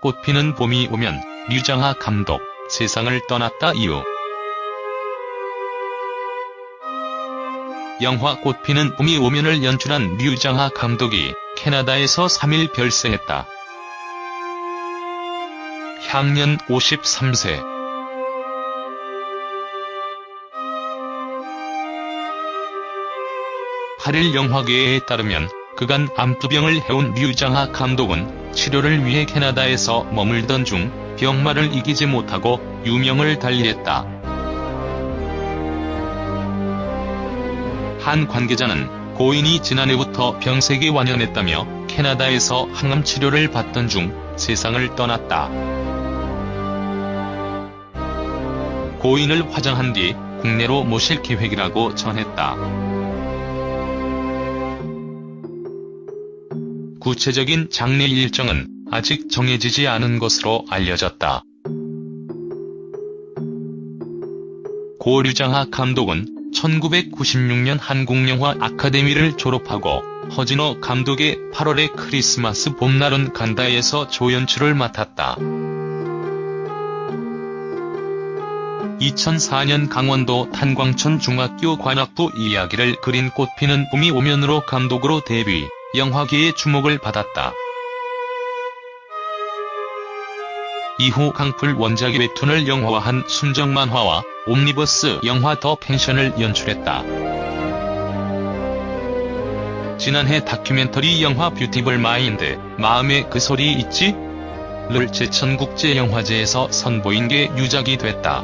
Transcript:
꽃피는 봄이 오면 류장하 감독 세상을 떠났다 이후 영화 꽃피는 봄이 오면을 연출한 류장하 감독이 캐나다에서 3일 별세했다. 향년 53세. 팔일 영화계에 따르면 그간 암투병을 해온 류장하 감독은 치료를 위해 캐나다에서 머물던 중 병마를 이기지 못하고 유명을 달리했다. 한 관계자는 고인이 지난해부터 병색이 완연했다며 캐나다에서 항암 치료를 받던 중 세상을 떠났다. 고인을 화장한 뒤 국내로 모실 계획이라고 전했다. 구체적인 장례 일정은 아직 정해지지 않은 것으로 알려졌다. 고류장하 감독은 1996년 한국영화 아카데미를 졸업하고 허진호 감독의 8월의 크리스마스 봄날은 간다에서 조연출을 맡았다. 2004년 강원도 탄광천 중학교 관악부 이야기를 그린 꽃피는 봄이 오면으로 감독으로 데뷔, 영화계의 주목을 받았다. 이후 강풀 원작의 웹툰을 영화화한 순정 만화와 옴니버스 영화 더 펜션을 연출했다. 지난해 다큐멘터리 영화 뷰티풀 마인드, 마음에 그 소리 있지? 를 제천국제영화제에서 선보인 게 유작이 됐다.